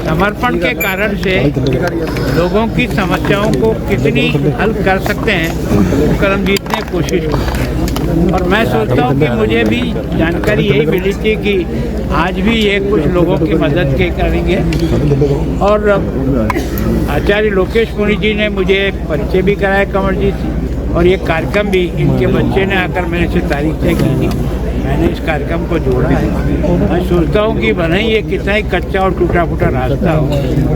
समर्पण के कारण से लोगों की समस्याओं को कितनी हल कर सकते हैं, करमजीत ने कोशिश की। और मैं सोचता हूँ कि मुझे भी जानकारी यही मिली थी कि आज भी ये कुछ लोगों की मदद के करेंगे। और आचार्य लोकेश मुनि जी ने मुझे परिचय भी कराया कंवरजीत से और ये कार्यक्रम भी इनके बच्चे ने आकर मेरे से तारीख तय की थी। मैंने इस कार्यक्रम को जोड़ा है। मैं सोचता हूँ कि भले ये कितना ही कच्चा और टूटा फूटा रास्ता हो,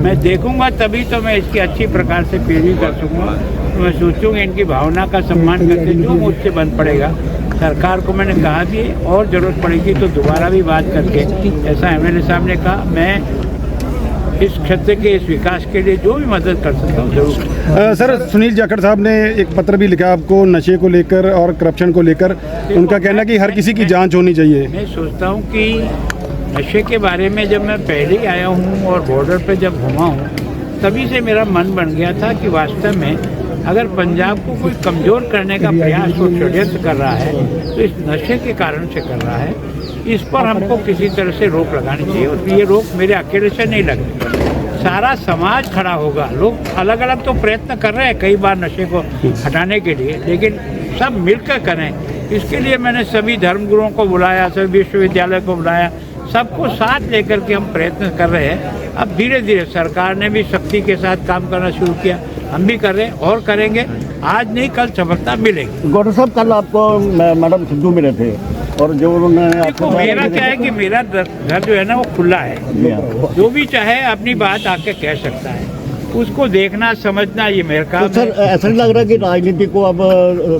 मैं देखूँगा, तभी तो मैं इसकी अच्छी प्रकार से पेरी कर सकूँगा। तो मैं सोचूँगा इनकी भावना का सम्मान करके जो मुझसे बन पड़ेगा, सरकार को मैंने कहा भी, और ज़रूरत पड़ेगी तो दोबारा भी बात करके, ऐसा एमएलए साहब ने कहा। मैं इस क्षेत्र के इस विकास के लिए जो भी मदद कर सकता हूँ ज़रूर। सर सुनील जाखड़ साहब ने एक पत्र भी लिखा आपको नशे को लेकर और करप्शन को लेकर। उनका कहना कि हर किसी की जाँच होनी चाहिए। मैं सोचता हूँ कि नशे के बारे में जब मैं पहले ही आया हूँ और बॉर्डर पर जब घुमा हूँ तभी से मेरा मन बन गया था कि वास्तव में अगर पंजाब को कोई कमज़ोर करने का प्रयास और षड्यंत्र कर रहा है तो इस नशे के कारण से कर रहा है इस पर हमको किसी तरह से रोक लगानी चाहिए और ये रोक मेरे अकेले से नहीं लगती सारा समाज खड़ा होगा लोग अलग अलग तो प्रयत्न कर रहे हैं कई बार नशे को हटाने के लिए लेकिन सब मिलकर करें इसके लिए मैंने सभी धर्मगुरुओं को बुलाया सभी विश्वविद्यालय को बुलाया सबको साथ लेकर के हम प्रयत्न कर रहे हैं अब धीरे धीरे सरकार ने भी शक्ति के साथ काम करना शुरू किया हम भी कर रहे हैं और करेंगे। आज नहीं कल सफलता मिलेगी। गौरव साहब कल आपको मैडम सिद्धू मिले थे और जो उन्होंने देखो मेरा क्या है कि मेरा घर जो है ना वो खुला है। जो भी चाहे अपनी बात आके कह सकता है। उसको देखना समझना ये मेरा तो काम सर ऐसा नहीं लग रहा है कि राजनीति को अब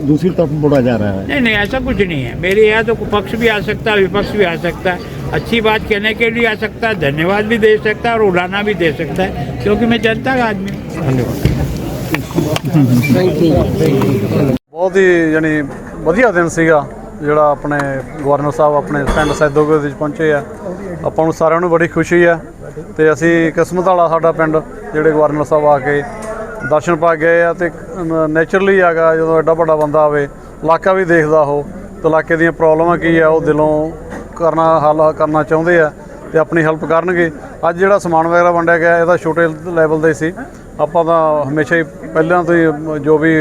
दूसरी तरफ़ मोड़ा जा रहा है? नहीं नहीं ऐसा कुछ नहीं है। मेरे यहाँ तो पक्ष भी आ सकता है विपक्ष भी आ सकता है। अच्छी बात कहने के लिए आ सकता है धन्यवाद भी दे सकता है और उड़ाना भी दे सकता है क्योंकि मैं जनता का आदमी हूँ ਬਹੁਤ ਹੀ ਯਾਨੀ ਵਧੀਆ ਦਿਨ ਸੀਗਾ, ਜਿਹੜਾ ਆਪਣੇ ਗਵਰਨਰ ਸਾਹਿਬ ਆਪਣੇ ਪਿੰਡ ਸੈਦੋਗੇ ਵਿੱਚ ਪਹੁੰਚੇ ਆ। ਆਪਾਂ ਨੂੰ ਸਾਰਿਆਂ ਨੂੰ ਬੜੀ ਖੁਸ਼ੀ ਆ ਤੇ ਅਸੀਂ ਕਿਸਮਤ ਵਾਲਾ ਸਾਡਾ ਪਿੰਡ, ਜਿਹੜੇ ਗਵਰਨਰ ਸਾਹਿਬ ਆ ਕੇ ਦਰਸ਼ਨ ਪਾ ਗਏ ਆ ਤੇ ਨੇਚਰਲੀ ਆਗਾ ਜਦੋਂ ਐਡਾ ਵੱਡਾ ਬੰਦਾ ਆਵੇ, ਇਲਾਕਾ ਵੀ ਦੇਖਦਾ ਉਹ, ਤੇ ਇਲਾਕੇ ਦੀਆਂ ਪ੍ਰੋਬਲਮਾਂ ਕੀ ਆ, ਉਹ ਦਿਲੋਂ ਕਰਨਾ, ਹੱਲ ਕਰਨਾ ਚਾਹੁੰਦੇ ਆ ਤੇ ਆਪਣੀ ਹੈਲਪ ਕਰਨਗੇ। ਅੱਜ ਜਿਹੜਾ ਸਮਾਨ ਵਗੈਰਾ ਵੰਡਿਆ ਗਿਆ, ਇਹਦਾ ਛੋਟੇ ਲੈਵਲ ਦਾ ਹੀ ਸੀ। ਆਪਾਂ ਤਾਂ ਹਮੇਸ਼ਾ ਹੀ ਪਹਿਲਾਂ ਤੋਂ ਹੀ ਜੋ ਵੀ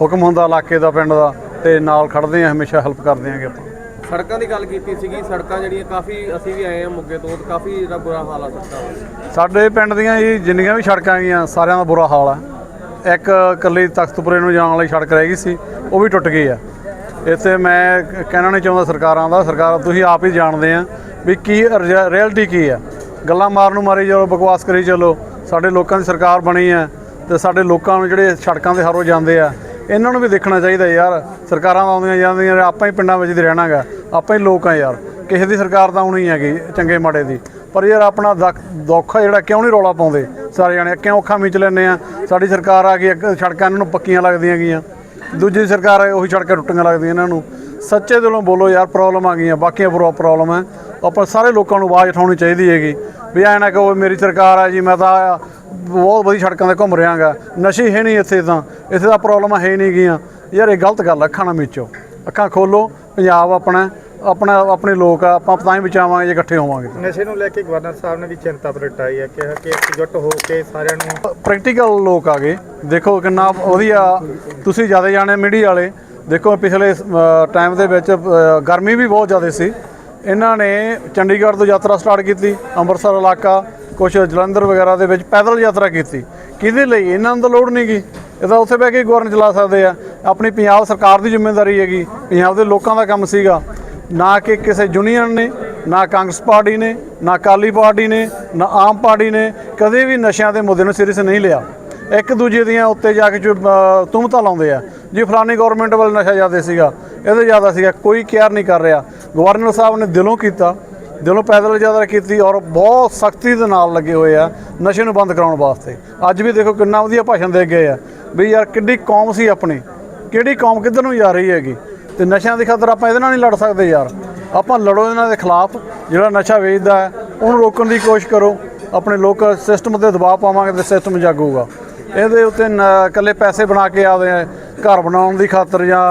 ਹੁਕਮ ਹੁੰਦਾ ਇਲਾਕੇ ਦਾ ਪਿੰਡ ਦਾ ਤੇ ਨਾਲ ਖੜਦੇ ਆ ਹਮੇਸ਼ਾ ਹੈਲਪ ਕਰਦੇ ਆਂਗੇ ਆਪਾਂ। ਸੜਕਾਂ ਦੀ ਗੱਲ ਕੀਤੀ ਸੀਗੀ ਸੜਕਾਂ ਜਿਹੜੀਆਂ ਕਾਫੀ ਅਸੀਂ ਵੀ ਆਏ ਹਾਂ ਮੁੱਗੇ ਤੋਂ ਕਾਫੀ ਜਿਹੜਾ ਬੁਰਾ ਹਾਲ ਆ ਸੜਕਾਂ ਦਾ। ਸਾਡੇ ਪਿੰਡ ਦੀਆਂ ਜੀ ਜਿੰਨੀਆਂ ਵੀ ਸੜਕਾਂ ਗਈਆਂ ਸਾਰਿਆਂ ਦਾ ਬੁਰਾ ਹਾਲ ਆ। ਇੱਕ ਇਕੱਲੀ ਤਖਤਪੁਰੇ ਨੂੰ ਜਾਣ ਵਾਲੀ ਸੜਕ ਰਹਿ ਗਈ ਸੀ ਉਹ ਵੀ ਟੁੱਟ ਗਈ ਆ। ਇੱਥੇ ਮੈਂ ਕਹਿਣਾ ਨਹੀਂ ਚਾਹੁੰਦਾ ਸਰਕਾਰਾਂ ਦਾ ਸਰਕਾਰ ਤੁਸੀਂ ਆਪ ਹੀ ਜਾਣਦੇ ਆ ਵੀ ਕੀ ਰਿਐਲਿਟੀ ਕੀ ਆ। ਗੱਲਾਂ ਮਾਰਨ ਨੂੰ ਮਾਰੀ ਚਲੋ ਬਕਵਾਸ ਕਰੀ ਚਲੋ। ਸਾਡੇ ਲੋਕਾਂ ਦੀ ਸਰਕਾਰ ਬਣੀ ਹੈ ਤੇ ਸਾਡੇ ਲੋਕਾਂ ਨੂੰ ਜਿਹੜੇ ਸੜਕਾਂ ਦੇ ਹਰੋ ਜਾਂਦੇ ਆ, ਇਹਨਾਂ ਨੂੰ ਵੀ ਦੇਖਣਾ ਚਾਹੀਦਾ ਯਾਰ। ਸਰਕਾਰਾਂ ਤਾਂ ਆਉਂਦੀਆਂ ਜਾਂਦੀਆਂ ਆਪਾਂ ਹੀ ਪਿੰਡਾਂ ਵਿੱਚ ਦੀ ਰਹਿਣਾਗਾ ਆਪਾਂ ਹੀ ਲੋਕ ਆ ਯਾਰ। ਕਿਸੇ ਦੀ ਸਰਕਾਰ ਤਾਂ ਆਉਣੀ ਹੈਗੀ, ਚੰਗੇ ਮਾੜੇ ਦੀ। ਪਰ ਯਾਰ ਆਪਣਾ ਦੁੱਖ- ਦੁੱਖ ਜਿਹੜਾ ਕਿਉਂ ਨਹੀਂ ਰੌਲਾ ਪਾਉਂਦੇ ਸਾਰੇ ਜਾਣੇ? ਕਿਉਂ ਅੱਖਾਂ ਮੀਚ ਲੈਂਦੇ ਆ? ਸਾਡੀ ਸਰਕਾਰ ਆ ਗਈ ਅੱਗੇ ਸੜਕਾਂ ਇਹਨਾਂ ਨੂੰ ਪੱਕੀਆਂ ਲੱਗਦੀਆਂ ਗਈਆਂ। ਦੂਜੀ ਸਰਕਾਰ ਆਈ ਉਹੀ ਸੜਕਾਂ ਟੁੱਟੀਆਂ ਲੱਗਦੀਆਂ ਇਹਨਾਂ ਨੂੰ। ਸੱਚੇ ਦਿਲੋਂ ਬੋਲੋ ਯਾਰ ਪ੍ਰੋਬਲਮ ਆ ਗਈਆਂ ਬਾਕੀਆਂ ਪ੍ਰੋ ਪ੍ਰੋਬਲਮ ਹੈ। ਆਪਾਂ ਸਾਰੇ ਲੋਕਾਂ ਨੂੰ ਆਵਾਜ਼ ਉਠਾਉਣੀ ਚਾਹੀਦੀ ਹੈਗੀ। ਵੀ ਐ ਨਾ ਕਹੋ ਮੇਰੀ ਸਰਕਾਰ ਆ ਜੀ ਮੈਂ ਤਾਂ ਬਹੁਤ ਵਧੀਆ ਸੜਕਾਂ ਤੇ ਘੁੰਮ ਰਿਹਾਗਾ ਨਸ਼ੇ ਹੈ ਨਹੀਂ ਇੱਥੇ ਤਾਂ। ਇੱਥੇ ਤਾਂ ਪ੍ਰੋਬਲਮ ਹੈ ਨਹੀਂ ਗੀਆਂ ਯਾਰ ਇਹ ਗਲਤ ਗੱਲ ਅੱਖਾਂ ਨਾ ਮੀਚੋ। ਅੱਖਾਂ ਖੋਲੋ ਪੰਜਾਬ ਆਪਣਾ ਆਪਣਾ ਆਪਣੇ ਲੋਕ ਆ ਆਪਾਂ ਤਾਂ ਹੀ ਬਚਾਵਾਂਗੇ ਜੇ ਇਕੱਠੇ ਹੋਵਾਂਗੇ। ਨਸ਼ੇ ਨੂੰ ਲੈ ਕੇ ਗਵਰਨਰ ਸਾਹਿਬ ਨੇ ਵੀ ਚਿੰਤਾ ਪ੍ਰਗਟਾਈ ਹੈ ਕਿ ਕਿ ਇਕਜੁੱਟ ਹੋ ਕੇ ਸਾਰਿਆਂ ਨੂੰ ਪ੍ਰੈਕਟੀਕਲ ਲੋਕ ਆ ਗਏ। ਦੇਖੋ ਕਿੰਨਾ ਵਧੀਆ ਤੁਸੀਂ ਜ਼ਿਆਦਾ ਜਾਣੇ ਮੀਡੀਆ ਵਾਲੇ। ਦੇਖੋ, ਪਿਛਲੇ ਟਾਈਮ ਦੇ ਵਿੱਚ ਗਰਮੀ ਵੀ ਬਹੁਤ ਜ਼ਿਆਦਾ ਸੀ। ਇਹਨਾਂ ਨੇ ਚੰਡੀਗੜ੍ਹ ਤੋਂ ਯਾਤਰਾ ਸਟਾਰਟ ਕੀਤੀ, ਅੰਮ੍ਰਿਤਸਰ ਇਲਾਕਾ ਕੁਝ ਜਲੰਧਰ ਵਗੈਰਾ ਦੇ ਵਿੱਚ ਪੈਦਲ ਯਾਤਰਾ ਕੀਤੀ। ਕਿਹਦੇ ਲਈ? ਇਹਨਾਂ ਨੂੰ ਤਾਂ ਲੋੜ ਨਹੀਂ ਗੀ। ਇਹ ਤਾਂ ਉੱਥੇ ਬਹਿ ਕੇ ਗਵਰਨ ਚਲਾ ਸਕਦੇ ਆ। ਆਪਣੀ ਪੰਜਾਬ ਸਰਕਾਰ ਦੀ ਜ਼ਿੰਮੇਵਾਰੀ ਹੈਗੀ। ਪੰਜਾਬ ਦੇ ਲੋਕਾਂ ਦਾ ਕੰਮ ਸੀਗਾ। ਨਾ ਕਿ ਕਿਸੇ ਯੂਨੀਅਨ ਨੇ, ਨਾ ਕਾਂਗਰਸ ਪਾਰਟੀ ਨੇ, ਨਾ ਅਕਾਲੀ ਪਾਰਟੀ ਨੇ, ਨਾ ਆਮ ਪਾਰਟੀ ਨੇ ਕਦੇ ਵੀ ਨਸ਼ਿਆਂ ਦੇ ਮੁੱਦੇ ਨੂੰ ਸੀਰੀਅਸ ਨਹੀਂ ਲਿਆ। ਇੱਕ ਦੂਜੇ ਦੀਆਂ ਉੱਤੇ ਜਾ ਕੇ ਤੁਮਤਾ ਲਾਉਂਦੇ ਆ। ਜੀ ਫਲਾਨੀ ਗਵਰਨਮੈਂਟ ਵੱਲ ਨਸ਼ਾ ਜ਼ਿਆਦਾ ਸੀਗਾ, ਇਹਦੇ ਜ਼ਿਆਦਾ ਸੀਗਾ, ਕੋਈ ਕੇਅਰ ਨਹੀਂ ਕਰ ਰਿਹਾ। ਗਵਰਨਰ ਸਾਹਿਬ ਨੇ ਦਿਲੋਂ ਕੀਤਾ, ਦਿਲੋਂ ਪੈਦਲ ਯਾਤਰਾ ਕੀਤੀ ਔਰ ਬਹੁਤ ਸਖਤੀ ਦੇ ਨਾਲ ਲੱਗੇ ਹੋਏ ਆ ਨਸ਼ੇ ਨੂੰ ਬੰਦ ਕਰਾਉਣ ਵਾਸਤੇ। ਅੱਜ ਵੀ ਦੇਖੋ ਕਿੰਨਾ ਵਧੀਆ ਭਾਸ਼ਣ ਦੇ ਗਏ ਆ ਵੀ ਯਾਰ ਕਿੱਡੀ ਕੌਮ ਸੀ ਆਪਣੀ, ਕਿਹੜੀ ਕੌਮ ਕਿੱਧਰ ਨੂੰ ਜਾ ਰਹੀ ਹੈਗੀ? ਤੇ ਨਸ਼ਿਆਂ ਦੀ ਖਾਤਰ ਆਪਾਂ ਇਹਦੇ ਨਾਲ ਨਹੀਂ ਲੜ ਸਕਦੇ ਯਾਰ। ਆਪਾਂ ਲੜੋ ਇਹਨਾਂ ਦੇ ਖਿਲਾਫ, ਜਿਹੜਾ ਨਸ਼ਾ ਵੇਚਦਾ ਹੈ, ਉਹਨੂੰ ਰੋਕਣ ਦੀ ਕੋਸ਼ਿਸ਼ ਕਰੋ, ਆਪਣੇ ਲੋਕਲ ਸਿਸਟਮ ਤੇ ਦਬਾਅ ਪਾਵਾਂਗੇ ਤੇ ਸਿਸਟਮ ਜਾਗੂਗਾ। ਇਹਦੇ ਉੱਤੇ ਨ- ਇਕੱਲੇ ਪੈਸੇ ਬਣਾ ਕੇ ਆਦੇ ਘਰ ਬਣਾਉਣ ਦੀ ਖਾਤਰ ਜਾਂ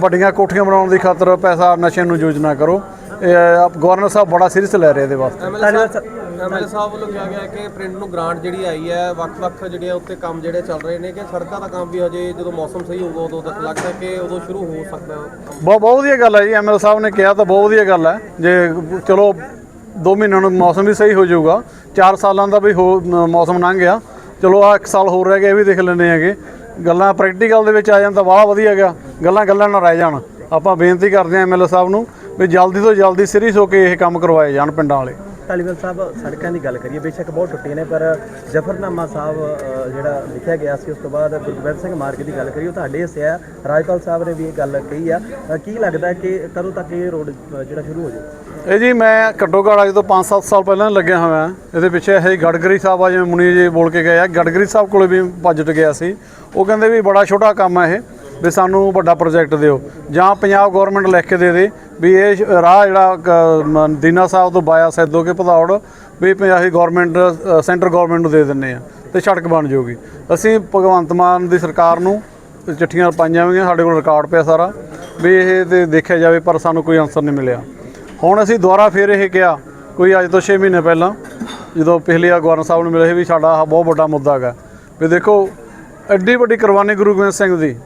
ਵੱਡੀਆਂ ਕੋਠੀਆਂ ਬਣਾਉਣ ਦੀ ਖਾਤਰ ਪੈਸਾ ਨਸ਼ੇ ਨੂੰ ਯੋਜਨਾ ਕਰੋ। ਇਹ ਆਪ- ਗਵਰਨਰ ਸਾਹਿਬ ਬੜਾ ਸੀਰੀਅਸ ਲੈ ਰਹੇ ਇਹਦੇ ਵਾਸਤੇ। ਐਮਐਲਏ ਸਾਹਿਬ ਐਮਐਲਏ ਵੱਲੋਂ ਕਿਹਾ ਗਿਆ ਕਿ ਪ੍ਰਿੰਟ ਨੂੰ ਗ੍ਰਾਂਟ ਜਿਹੜੀ ਆਈ ਹੈ ਵੱਖ-ਵੱਖ ਜਿਹੜੀਆਂ ਉੱਤੇ ਕੰਮ ਜਿਹੜੇ ਚੱਲ ਰਹੇ ਨੇ ਕਿ ਸੜਕਾਂ ਦਾ ਕੰਮ ਵੀ ਹਜੇ ਜਦੋਂ ਮੌਸਮ ਸਹੀ ਹੋਊਗਾ ਉਦੋਂ ਤੱਕ ਲੱਗਦਾ ਕਿ ਉਦੋਂ ਸ਼ੁਰੂ ਹੋ ਸਕਦਾ ਬਹੁਤ ਬਹੁਤ ਵਧੀਆ ਗੱਲ ਹੈ ਜੀ ਐਮਐਲ ਸਾਹਿਬ ਨੇ ਕਿਹਾ ਤਾਂ ਬਹੁਤ ਵਧੀਆ ਗੱਲ ਹੈ। ਜੇ ਚਲੋ 2 ਮਹੀਨਿਆਂ ਨੂੰ ਮੌਸਮ ਵੀ ਸਹੀ ਹੋ ਜਾਊਗਾ 4 ਸਾਲਾਂ ਦਾ ਵੀ ਮੌਸਮ ਲੰਘ ਗਿਆ। ਚਲੋ ਆ ਇੱਕ ਸਾਲ ਹੋਰ ਰਹਿ ਗਿਆ ਇਹ ਵੀ ਦੇਖ ਲੈਂਦੇ ਹੈਗੇ। ਗੱਲਾਂ ਪ੍ਰੈਕਟੀਕਲ ਦੇ ਵਿੱਚ ਆ ਜਾਣ ਤਾਂ ਵਾਹ ਵਧੀਆ ਗਿਆ ਗੱਲਾਂ ਗੱਲਾਂ ਨਾਲ ਰਹਿ ਜਾਣ। ਆਪਾਂ ਬੇਨਤੀ ਕਰਦੇ ਹਾਂ ਐਮਐਲ ਸਾਹਿਬ ਨੂੰ ਵੀ ਜਲਦੀ ਤੋਂ ਜਲਦੀ ਸੀਰੀਅਸ ਹੋ ਕੇ ਇਹ ਕੰਮ ਕਰਵਾਏ ਜਾਣ ਪਿੰਡਾਂ ਵਾਲੇ। ਧਾਲੀਵਾਲ ਸਾਹਿਬ ਸੜਕਾਂ ਦੀ ਗੱਲ ਕਰੀਏ, ਬੇਸ਼ੱਕ ਬਹੁਤ ਟੁੱਟੀਆਂ ਨੇ, ਪਰ ਜਫਰਨਾਮਾ ਸਾਹਿਬ ਜਿਹੜਾ ਲਿਖਿਆ ਗਿਆ ਸੀ, ਉਸ ਤੋਂ ਬਾਅਦ ਗੁਰਗੋਬਿੰਦ ਸਿੰਘ ਮਾਰਗ ਦੀ ਗੱਲ ਕਰੀਏ, ਉਹ ਤੁਹਾਡੇ ਹਿੱਸਿਆ ਰਾਜਪਾਲ ਸਾਹਿਬ ਨੇ ਵੀ ਇਹ ਗੱਲ ਕਹੀ ਆ। ਕੀ ਲੱਗਦਾ ਕਿ ਕਦੋਂ ਤੱਕ ਇਹ ਰੋਡ ਜਿਹੜਾ ਸ਼ੁਰੂ ਹੋ ਜਾਊ ਇਹ ਜੀ, ਮੈਂ ਘੱਟੋ ਘੱਟ ਅੱਜ ਤੋਂ 5-7 ਸਾਲ ਪਹਿਲਾਂ ਲੱਗਿਆ ਹੋਇਆ। ਇਹਦੇ ਪਿੱਛੇ ਇਹ ਗੜਗਰੀ ਸਾਹਿਬ ਆ, ਜਿਵੇਂ ਮੁਨੀ ਜੀ ਬੋਲ ਕੇ ਗਏ ਆ। ਗੜਗਰੀ ਸਾਹਿਬ ਕੋਲੇ ਵੀ ਬਜਟ ਗਿਆ ਸੀ। ਉਹ ਕਹਿੰਦੇ ਵੀ ਬੜਾ ਛੋਟਾ ਕੰਮ ਆ ਇਹ। ਵੀ ਸਾਨੂੰ ਵੱਡਾ ਪ੍ਰੋਜੈਕਟ ਦਿਓ। ਜਾਂ ਪੰਜਾਬ ਗਵਰਨਮੈਂਟ ਲਿਖ ਕੇ ਦੇ ਦੇ ਵੀ ਇਹ ਰਾਹ ਜਿਹੜਾ, ਕ- ਦੀਨਾ ਸਾਹਿਬ ਤੋਂ ਬਾਇਆ ਸੈਦੋ ਕੇ ਭਦੌੜ ਵੀ ਪੰਜਾਬੀ ਗਵਰਨਮੈਂਟ ਸੈਂਟਰ ਗਵਰਨਮੈਂਟ ਨੂੰ ਦੇ ਦਿੰਨੇ ਆ ਤੇ ਸੜਕ ਬਣ ਜਾਊਗੀ। ਅਸੀਂ ਭਗਵੰਤ ਮਾਨ ਦੀ ਸਰਕਾਰ ਨੂੰ ਚਿੱਠੀਆਂ ਪਾਈਆਂ ਹੋਈਆਂ, ਸਾਡੇ ਕੋਲ ਰਿਕਾਰਡ ਪਿਆ ਸਾਰਾ ਵੀ ਇਹ ਤੇ ਦੇਖਿਆ ਜਾਵੇ ਪਰ ਸਾਨੂੰ ਕੋਈ ਆਨਸਰ ਨਹੀਂ ਮਿਲਿਆ। ਹੁਣ ਅਸੀਂ ਦੁਬਾਰਾ ਫੇਰ ਇਹ ਕਿਹਾ, ਕੋਈ ਅੱਜ ਤੋਂ 6 ਮਹੀਨੇ ਪਹਿਲਾਂ ਜਦੋਂ ਪਿਛਲੀ ਵਾਰ ਗਵਰਨਰ ਸਾਹਿਬ ਨੂੰ ਮਿਲੇ ਸੀ ਵੀ ਸਾਡਾ ਆਹ ਬਹੁਤ ਵੱਡਾ ਮੁੱਦਾ ਹੈਗਾ। ਵੀ ਦੇਖੋ, ਐਡੀ ਵੱਡੀ ਕੁਰਬਾਨੀ ਗੁਰੂ ਗੋਬਿੰਦ ਸਿੰਘ ਦੀ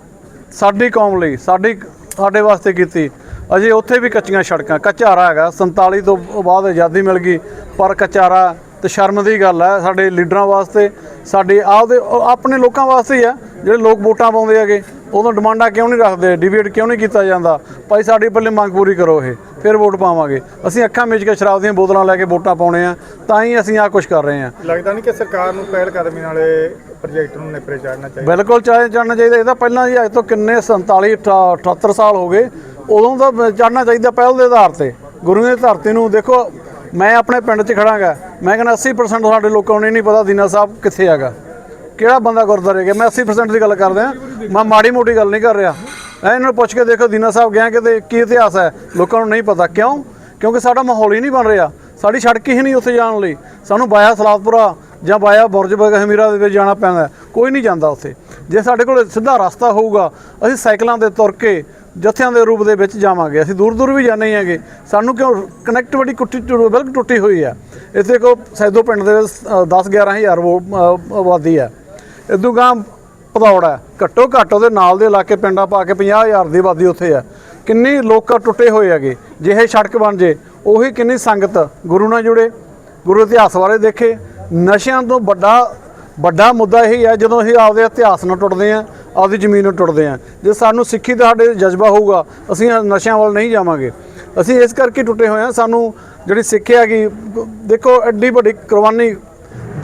ਸਾਡੀ ਕੌਮ ਲਈ, ਸਾਡੀ ਸਾਡੇ ਵਾਸਤੇ ਕੀਤੀ। ਅਜੇ ਉੱਥੇ ਵੀ ਕੱਚੀਆਂ ਸੜਕਾਂ ਕੱਚਾ ਹੈਗਾ 47 ਤੋਂ ਬਾਅਦ ਆਜ਼ਾਦੀ ਮਿਲ ਗਈ, ਪਰ ਕਚਾਰਾ ਰਾਹ ਤੇ ਸ਼ਰਮ ਦੀ ਗੱਲ ਹੈ, ਸਾਡੇ ਲੀਡਰਾਂ ਵਾਸਤੇ, ਸਾਡੇ ਆਪਦੇ ਆਪਣੇ ਲੋਕਾਂ ਵਾਸਤੇ ਹੀ ਆ ਜਿਹੜੇ ਲੋਕ ਵੋਟਾਂ ਪਾਉਂਦੇ ਹੈਗੇ। ਉਦੋਂ ਡਿਮਾਂਡਾਂ ਕਿਉਂ ਨਹੀਂ ਰੱਖਦੇ? ਡਿਬੇਟ ਕਿਉਂ ਨਹੀਂ ਕੀਤਾ ਜਾਂਦਾ? ਭਾਈ ਸਾਡੀ ਪਹਿਲੇ ਮੰਗ ਪੂਰੀ ਕਰੋ ਇਹ ਫਿਰ ਵੋਟ ਪਾਵਾਂਗੇ। ਅਸੀਂ ਅੱਖਾਂ ਮੀਚ ਕੇ ਸ਼ਰਾਬ ਦੀਆਂ ਬੋਤਲਾਂ ਲੈ ਕੇ ਵੋਟਾਂ ਪਾਉਣੇ ਆ ਤਾਂ ਹੀ ਅਸੀਂ ਆਹ ਕੁਝ ਕਰ ਰਹੇ ਹਾਂ ਲੱਗਦਾ ਨਹੀਂ ਕਿ ਸਰਕਾਰ ਨੂੰ ਪਹਿਲ ਕਦਮੀ ਨਾਲੇ ਪ੍ਰੋਜੈਕਟ ਨੂੰ ਨਿਪਰੇ ਚਾੜਨਾ ਚਾਹੀਦਾ। ਬਿਲਕੁਲ ਚਾਹੇ ਚੜਨਾ ਚਾਹੀਦਾ ਇਹਦਾ ਪਹਿਲਾਂ ਜੀ ਅੱਜ ਤੋਂ ਕਿੰਨੇ 47 ਅਠਾ- 78 ਸਾਲ ਹੋ ਗਏ ਉਦੋਂ ਦਾ ਚੜਨਾ ਚਾਹੀਦਾ ਪਹਿਲ ਦੇ ਆਧਾਰ ਤੇ। ਗੁਰੂ ਦੀ ਧਰਤੀ ਨੂੰ ਦੇਖੋ ਮੈਂ ਆਪਣੇ ਪਿੰਡ 'ਚ ਖੜਾਂਗਾ ਮੈਂ ਕਹਿੰਦਾ 80% ਸਾਡੇ ਲੋਕਾਂ ਨੂੰ ਇਹ ਨਹੀਂ ਪਤਾ ਦੀਨਾ ਸਾਹਿਬ ਕਿੱਥੇ ਹੈਗਾ। ਕਿਹੜਾ ਬੰਦਾ ਗੁਰਦੁਆਰੇ ਗਿਆ? ਮੈਂ 80% ਦੀ ਗੱਲ ਕਰਦਾ ਮੈਂ ਮਾੜੀ ਮੋਟੀ ਗੱਲ ਨਹੀਂ ਕਰ ਰਿਹਾ। ਐ ਇਹਨਾਂ ਨੂੰ ਪੁੱਛ ਕੇ ਦੇਖੋ, ਦੀਨਾ ਸਾਹਿਬ ਗਿਆ ਕਿਤੇ, ਕੀ ਇਤਿਹਾਸ ਹੈ? ਲੋਕਾਂ ਨੂੰ ਨਹੀਂ ਪਤਾ। ਕਿਉਂ? ਕਿਉਂਕਿ ਸਾਡਾ ਮਾਹੌਲ ਹੀ ਨਹੀਂ ਬਣ ਰਿਹਾ। ਸਾਡੀ ਸੜਕ ਹੀ ਨਹੀਂ ਉੱਥੇ ਜਾਣ ਲਈ। ਸਾਨੂੰ ਬਾਇਆ ਸਲਾਦਪੁਰਾ ਜਾਂ ਬਾਇਆ ਬੁਰਜ ਹਮੀਰਾ ਦੇ ਵਿੱਚ ਜਾਣਾ ਪੈਂਦਾ ਕੋਈ ਨਹੀਂ ਜਾਂਦਾ ਉੱਥੇ। ਜੇ ਸਾਡੇ ਕੋਲ ਸਿੱਧਾ ਰਸਤਾ ਹੋਊਗਾ, ਅਸੀਂ ਸਾਈਕਲਾਂ ਤੇ ਤੁਰ ਕੇ ਜਥਿਆਂ ਦੇ ਰੂਪ ਦੇ ਵਿੱਚ ਜਾਵਾਂਗੇ। ਅਸੀਂ ਦੂਰ ਦੂਰ ਵੀ ਜਾਂਦੇ ਹੈਗੇ। ਸਾਨੂੰ ਕਿਉਂ ਕਨੈਕਟੀਵਿਟੀ ਟੁੱਟੀ ਟੁੱਟੀ- ਬਿਲਕੁਲ ਟੁੱਟੀ ਹੋਈ ਹੈ। ਇੱਥੇ ਕੋ ਸੈਦੋ ਪਿੰਡ ਦੇ 10 11000 ਵੋ- ਆਬਾਦੀ ਹੈ। ਇਦੋਂ ਗਾਂ ਭਦੌੜ ਹੈ। ਘੱਟੋ ਘੱਟ ਉਹਦੇ ਨਾਲ ਦੇ ਇਲਾਕੇ ਪਿੰਡਾਂ ਪਾ ਕੇ 50000 ਦੀ ਆਬਾਦੀ ਉੱਥੇ ਹੈ। ਕਿੰਨੀ ਲੋਕ ਟੁੱਟੇ ਹੋਏ ਹੈਗੇ। ਜਿਹੇ ਸੜਕ ਬਣ ਜੇ, ਉਹੀ ਕਿੰਨੀ ਸੰਗਤ ਗੁਰੂ ਨਾਲ ਜੁੜੇ, ਗੁਰੂ ਇਤਿਹਾਸ ਬਾਰੇ ਦੇਖੇ। ਨਸ਼ਿਆਂ ਤੋਂ ਵੱਡਾ ਵੱਡਾ ਮੁੱਦਾ ਇਹ ਹੈ, ਜਦੋਂ ਅਸੀਂ ਆਪਦੇ ਇਤਿਹਾਸ ਨਾਲ ਟੁੱਟਦੇ ਹਾਂ, ਆਪਦੀ ਜ਼ਮੀਨ ਨੂੰ ਟੁੱਟਦੇ ਹਾਂ। ਜੇ ਸਾਨੂੰ ਸਿੱਖੀ ਦਾ ਸਾਡੇ ਜਜ਼ਬਾ ਹੋਊਗਾ, ਅਸੀਂ ਨਸ਼ਿਆਂ ਵੱਲ ਨਹੀਂ ਜਾਵਾਂਗੇ। ਅਸੀਂ ਇਸ ਕਰਕੇ ਟੁੱਟੇ ਹੋਏ ਹਾਂ, ਸਾਨੂੰ ਜਿਹੜੀ ਸਿੱਖਿਆ ਹੈਗੀ, ਦੇਖੋ ਐਡੀ ਵੱਡੀ ਕੁਰਬਾਨੀ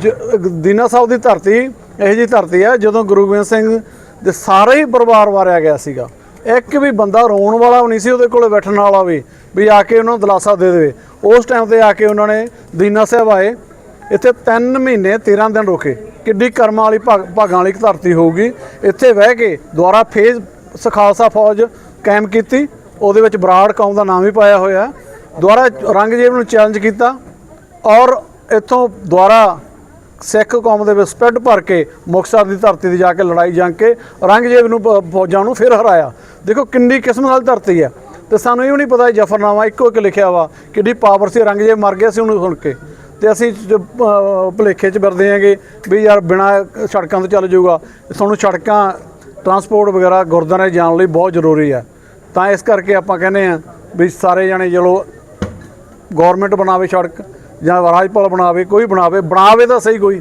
ਜ- ਦੀਨਾ ਸਾਹਿਬ ਦੀ ਧਰਤੀ ਇਹੋ ਜਿਹੀ ਧਰਤੀ ਹੈ ਜਦੋਂ ਗੁਰੂ ਗੋਬਿੰਦ ਸਿੰਘ ਦੇ ਸਾਰੇ ਹੀ ਪਰਿਵਾਰ ਵਾਰਿਆ ਗਿਆ ਸੀਗਾ, ਇੱਕ ਵੀ ਬੰਦਾ ਰੋਣ ਵਾਲਾ ਵੀ ਨਹੀਂ ਸੀ ਉਹਦੇ ਕੋਲੇ ਬੈਠਣ ਵਾਲਾ ਵੀ ਵੀ ਆ ਕੇ ਉਹਨਾਂ ਨੂੰ ਦਿਲਾਸਾ ਦੇ ਦੇਵੇ। ਉਸ ਟਾਈਮ ਤੇ ਆ ਕੇ ਉਹਨਾਂ ਨੇ ਦੀਨਾ ਸਾਹਿਬ ਆਏ, ਇੱਥੇ 3 ਮਹੀਨੇ 13 ਦਿਨ ਰੁਕੇ। ਕਿੱਡੀ ਕਰਮਾਂ ਵਾਲੀ ਭਾਗ- ਭਾਗਾਂ ਵਾਲੀ ਧਰਤੀ ਹੋਊਗੀ। ਇੱਥੇ ਬਹਿ ਕੇ ਦੁਆਰਾ ਫੇਜ਼ ਸਖਾਲਸਾ ਫੌਜ ਕਾਇਮ ਕੀਤੀ। ਉਹਦੇ ਵਿੱਚ ਬਰਾੜ ਕੌਮ ਦਾ ਨਾਮ ਵੀ ਪਾਇਆ ਹੋਇਆ। ਦੁਆਰਾ ਔਰੰਗਜ਼ੇਬ ਨੂੰ ਚੈਲੰਜ ਕੀਤਾ। ਔਰ ਇੱਥੋਂ ਦੁਆਰਾ ਸਿੱਖ ਕੌਮ ਦੇ ਵਿੱਚ ਸਪੈਡ ਭਰ ਕੇ ਮੁਕਤਸਰ ਦੀ ਧਰਤੀ ਤੇ ਜਾ ਕੇ ਲੜਾਈ ਜੰਗ ਕੇ ਔਰੰਗਜ਼ੇਬ ਨੂੰ ਫੌਜਾਂ ਨੂੰ ਫਿਰ ਹਰਾਇਆ। ਦੇਖੋ ਕਿੰਨੀ ਕਿਸਮ ਨਾਲ ਧਰਤੀ ਹੈ ਤੇ ਸਾਨੂੰ ਇਹ ਵੀ ਨਹੀਂ ਪਤਾ ਜਫਰਨਾਮਾ ਇੱਕੋ ਇੱਕ ਲਿਖਿਆ ਵਾ ਕਿੱਡੀ ਪਾਵਰ ਸੀ ਔਰੰਗਜ਼ੇਬ ਮਰ ਗਿਆ ਸੀ ਉਹਨੂੰ ਸੁਣ ਕੇ। ਤੇ ਅਸੀਂ ਜ- ਭੁਲੇਖੇ 'ਚ ਵਰਦੇ ਆਂਗੇ ਵੀ ਯਾਰ ਬਿਨਾ ਸੜਕਾਂ ਤੋਂ ਚੱਲ ਜਾਊਗਾ ਤੁਹਾਨੂੰ ਸੜਕਾਂ ਟਰਾਂਸਪੋਰਟ ਵਗੈਰਾ ਗੁਰਦੁਆਰੇ ਜਾਣ ਲਈ ਬਹੁਤ ਜ਼ਰੂਰੀ ਹੈ ਤਾਂ ਇਸ ਕਰਕੇ ਆਪਾਂ ਕਹਿੰਦੇ ਆ ਵੀ ਸਾਰੇ ਜਣੇ ਚਲੋ ਗਵਰਨਮੈਂਟ ਬਣਾਵੇ ਸੜਕ। ਜਾਂ ਰਾਜਪਾਲ ਬਣਾਵੇ ਕੋਈ ਬਣਾਵੇ ਬਣਾਵੇ ਤਾਂ ਸਹੀ ਕੋਈ।